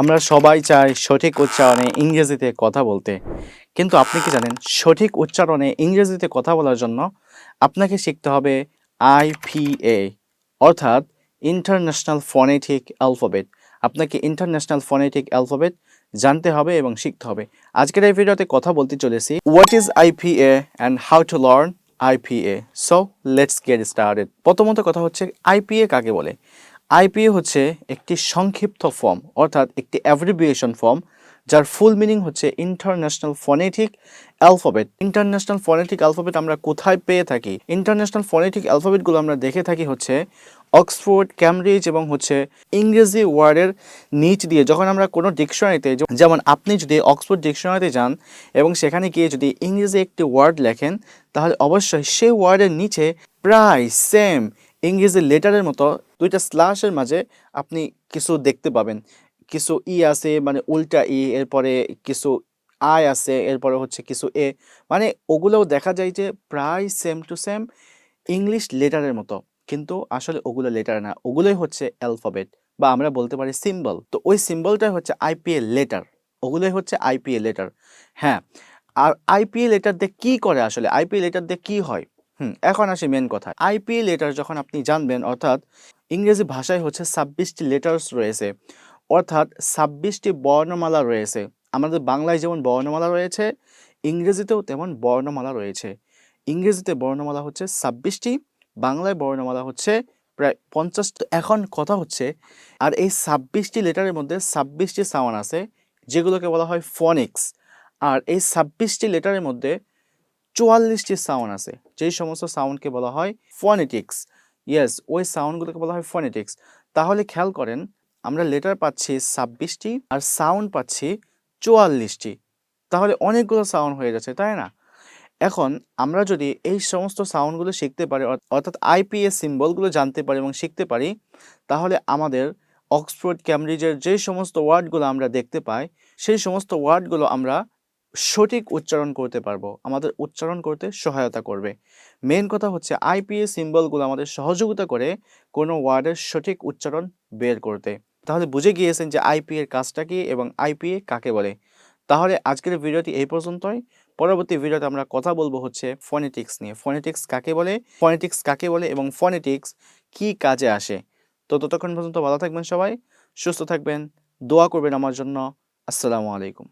আমরা সবাই চাই সঠিক উচ্চারণে ইংরেজিতে কথা বলতে। কিন্তু আপনি কি জানেন, সঠিক উচ্চারণে ইংরেজিতে কথা বলার জন্য আপনাকে শিখতে হবে আইপিএ অর্থাৎ ইন্টারন্যাশনাল ফনেটিক অ্যালফাবেট। আপনাকে ইন্টারন্যাশনাল ফনেটিক অ্যালফাবেট জানতে হবে এবং শিখতে হবে। আজকের এই ভিডিওতে কথা বলতে চলেছি what is IPA and how to learn IPA so let's get started প্রথমত কথা হচ্ছে আইপিএ কাকে বলে? আইপিএ হচ্ছে একটি সংক্ষিপ্ত ফর্ম অর্থাৎ একটি অ্যাভ্রিভিয়েশন ফর্ম যার ফুল মিনিং হচ্ছে international phonetic alphabet international phonetic alphabet আমরা কোথায় পেয়ে থাকি? ইন্টারন্যাশনাল ফনেটিক অ্যালফাবেটগুলো আমরা দেখে থাকি হচ্ছে অক্সফোর্ড ক্যামব্রিজ এবং হচ্ছে ইংরেজি ওয়ার্ডের নিচ দিয়ে। যখন আমরা কোনো ডিকশনারিতে যেমন আপনি যদি অক্সফোর্ড ডিকশনারিতে যান এবং সেখানে গিয়ে যদি ইংরেজি একটি ওয়ার্ড লেখেন, তাহলে অবশ্যই সেই ওয়ার্ডের নিচে প্রায় সেম ইংরেজি লেটারের মতো দুইটা স্ল্যাশের মাঝে আপনি কিছু দেখতে পাবেন। কিছু ই আছে মানে উল্টা ই, এরপরে কিছু আই আছে, এরপরে হচ্ছে কিছু এ। মানে ওগুলোও দেখা যায় যে প্রায় সেম টু সেম ইংলিশ লেটারের মতো। কিন্তু আসলে ওগুলো লেটার না। ওগুলোই হচ্ছে অ্যালফাবেট বা আমরা বলতে পারি সিম্বল তো ওই সিম্বলটাই হচ্ছে আইপিএল লেটার ওগুলোই হচ্ছে আইপিএল লেটার হ্যাঁ আর আইপিএল লেটার দিয়ে কী করে আসলে? আইপিএল লেটার দিয়ে কী হয়? হুম, এখন আসি মেন কথা আইপিএল লেটার যখন আপনি জানবেন, অর্থাৎ ইংরেজি ভাষায় হচ্ছে ছাব্বিশটি লেটার্স রয়েছে। অর্থাৎ ছাব্বিশটি বর্ণমালা রয়েছে। আমাদের বাংলায় যেমন বর্ণমালা রয়েছে, ইংরেজিতেও তেমন বর্ণমালা রয়েছে। ইংরেজিতে বর্ণমালা হচ্ছে ছাব্বিশটি, বাংলায় বর্ণমালা হচ্ছে প্রায় পঞ্চাশটি এখন কথা হচ্ছে, আর এই ছাব্বিশটি লেটারের মধ্যে ছাব্বিশটি সাউন্ড আছে, যেগুলোকে বলা হয় ফনিক্স আর এই ছাব্বিশটি লেটারের মধ্যে চুয়াল্লিশটি সাউন্ড আছে, যেই সমস্ত সাউন্ডকে বলা হয় ফনেটিক্স ইয়েস ওই সাউন্ডগুলোকে বলা হয় ফনেটিক্স তাহলে খেয়াল করেন, আমরা লেটার পাচ্ছি ছাব্বিশটি আর সাউন্ড পাচ্ছি চুয়াল্লিশটি। তাহলে অনেকগুলো সাউন্ড হয়ে যাচ্ছে তাই না? এখন আমরা যদি এই সমস্ত সাউন্ডগুলো শিখতে পারি অর্থ- অর্থাৎ আইপিএস সিম্বলগুলো জানতে পারি এবং শিখতে পারি, তাহলে আমাদের অক্সফোর্ড ক্যামব্রিজের যে সমস্ত ওয়ার্ডগুলো আমরা দেখতে পাই, সেই সমস্ত ওয়ার্ডগুলো আমরা সঠিক উচ্চারণ করতে পারব। আমাদের উচ্চারণ করতে সহায়তা করবে। মেন কথা হচ্ছে আইপিএ সিম্বলগুলো আমাদের সহযোগিতা করে কোনো ওয়ার্ডের সঠিক উচ্চারণ বের করতে। তাহলে বুঝে গিয়েছেন যে আইপি এর কাজটা কি এবং আইপিএ কাকে বলে। তাহলে আজকের ভিডিওটি এই পর্যন্তই। পরবর্তী ভিডিওতে আমরা কথা বলব হচ্ছে ফনেটিক্স নিয়ে। ফনেটিক্স কাকে বলে? ফনেটিক্স কাকে বলে এবং ফনেটিক্স কি কাজে আসে? তো ততক্ষণ পর্যন্ত ভালো থাকবেন সবাই, সুস্থ থাকবেন, দোয়া করবেন আমার জন্য। আসসালামু আলাইকুম।